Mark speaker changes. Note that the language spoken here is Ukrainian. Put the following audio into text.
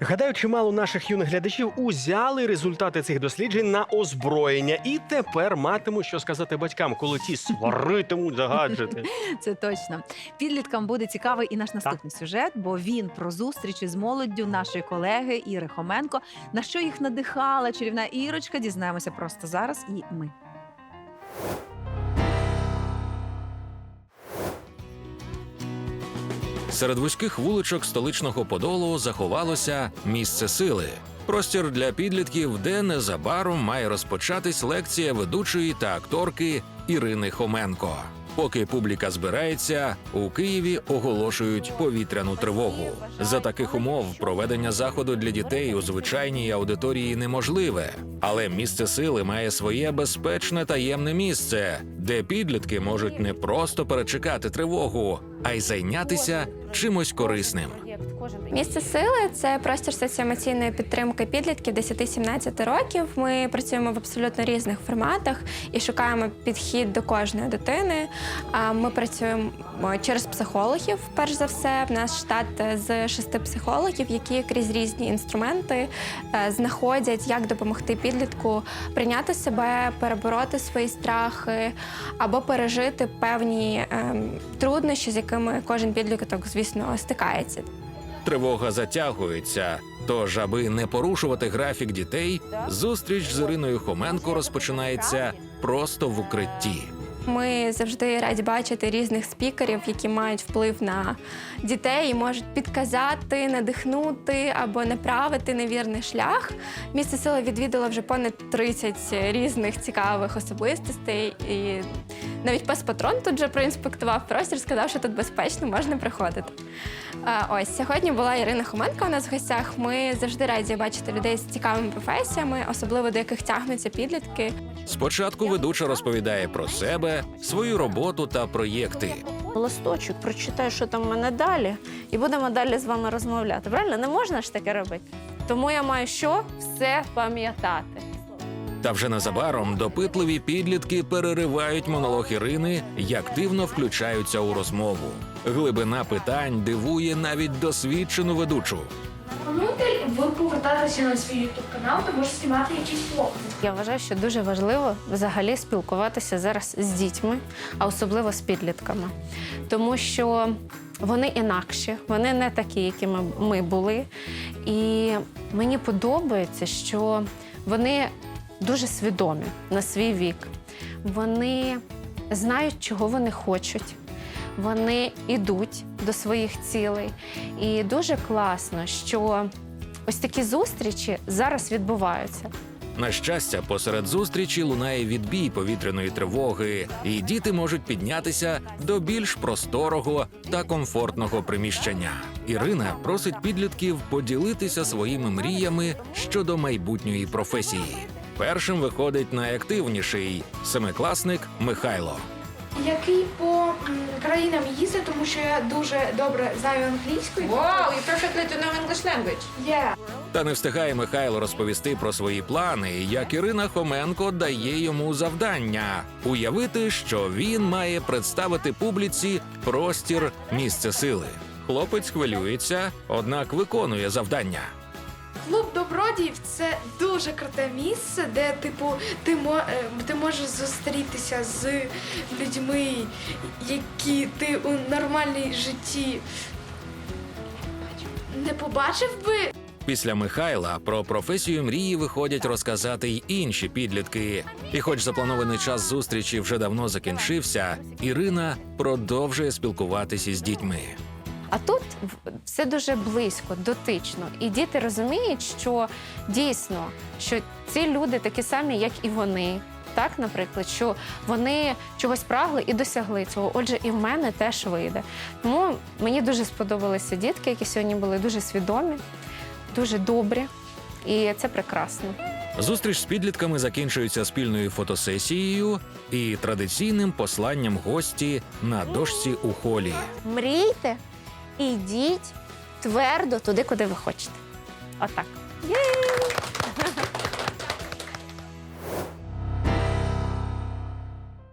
Speaker 1: Гадаю, чимало наших юних глядачів узяли результати цих досліджень на озброєння і тепер матимуть що сказати батькам, коли ті сваритимуть за гаджети.
Speaker 2: Це точно. Підліткам буде цікавий і наш наступний сюжет, бо він про зустрічі з молоддю нашої колеги Іри Хоменко. На що їх надихала чарівна Ірочка? Дізнаємося просто зараз. І ми.
Speaker 3: Серед вузьких вуличок столичного Подолу заховалося місце сили. Простір для підлітків, де незабаром має розпочатись лекція ведучої та акторки Ірини Хоменко. Поки публіка збирається, у Києві оголошують повітряну тривогу. За таких умов проведення заходу для дітей у звичайній аудиторії неможливе, але місце сили має своє безпечне таємне місце, де підлітки можуть не просто перечекати тривогу, а й зайнятися чимось корисним.
Speaker 4: Місце сили це простір соціоемоційної підтримки підлітків 10-17 років. Ми працюємо в абсолютно різних форматах і шукаємо підхід до кожної дитини. Ми працюємо через психологів. Перш за все, в нас штат з шести психологів, які крізь різні інструменти е, знаходять, як допомогти підлітку прийняти себе, перебороти свої страхи або пережити певні ем, труднощі, з якими кожен підліток, звісно, стикається.
Speaker 3: Тривога затягується. Тож, аби не порушувати графік дітей, зустріч з Іриною Хоменко розпочинається просто в укритті.
Speaker 4: Ми завжди раді бачити різних спікерів, які мають вплив на дітей і можуть підказати, надихнути або направити на вірний шлях. Місце сили відвідало вже понад 30 різних цікавих особистостей. І навіть пес-патрон тут же проінспектував простір, сказав, що тут безпечно, можна приходити. Ось сьогодні була Ірина Хоменко у нас в гостях. Ми завжди раді бачити людей з цікавими професіями, особливо до яких тягнуться підлітки.
Speaker 3: Спочатку ведуча розповідає про себе, свою роботу та проєкти.
Speaker 5: листочок, прочитаю, що там в мене далі, і будемо далі з вами розмовляти. Правильно? Не можна ж таке робити. Тому я маю що все пам'ятати.
Speaker 3: Та вже незабаром допитливі підлітки переривають монолог Ірини і активно включаються у розмову. Глибина питань дивує навіть досвідчену ведучу.
Speaker 6: Ви повертатися на свій ютуб канал, то може знімати якісь влоги.
Speaker 5: Я вважаю, що дуже важливо взагалі спілкуватися зараз з дітьми, а особливо з підлітками, тому що вони інакші, вони не такі, якими ми були. І мені подобається, що вони дуже свідомі на свій вік. Вони знають, чого вони хочуть. Вони йдуть до своїх цілей. І дуже класно, що ось такі зустрічі зараз відбуваються.
Speaker 3: На щастя, посеред зустрічі лунає відбій повітряної тривоги, і діти можуть піднятися до більш просторого та комфортного приміщення. Ірина просить підлітків поділитися своїми мріями щодо майбутньої професії. Першим виходить найактивніший семикласник Михайло.
Speaker 6: Який по м, країнам їздить, тому що я дуже добре знаю англійську.
Speaker 7: Wow, you perfectly to know English language.
Speaker 6: Yeah.
Speaker 3: Та не встигає Михайло розповісти про свої плани, як Ірина Хоменко дає йому завдання уявити, що він має представити публіці простір місце сили. Хлопець хвилюється, однак виконує завдання.
Speaker 6: Клуб добродіїв це дуже круте місце, де типу ти мо, е, ти можеш зустрітися з людьми, які ти у нормальній житті не побачив би.
Speaker 3: Після Михайла про професію мрії виходять розказати й інші підлітки. І, хоч запланований час зустрічі вже давно закінчився, Ірина продовжує спілкуватися з дітьми.
Speaker 5: А тут все дуже близько, дотично. І діти розуміють, що дійсно що ці люди такі самі, як і вони. Так, наприклад, що вони чогось прагли і досягли цього. Отже, і в мене теж вийде. Тому мені дуже сподобалися дітки, які сьогодні були дуже свідомі, дуже добрі, і це прекрасно.
Speaker 3: Зустріч з підлітками закінчується спільною фотосесією і традиційним посланням гості на дошці у холі.
Speaker 5: Мрійте і йдіть твердо туди, куди ви хочете. Отак. Є!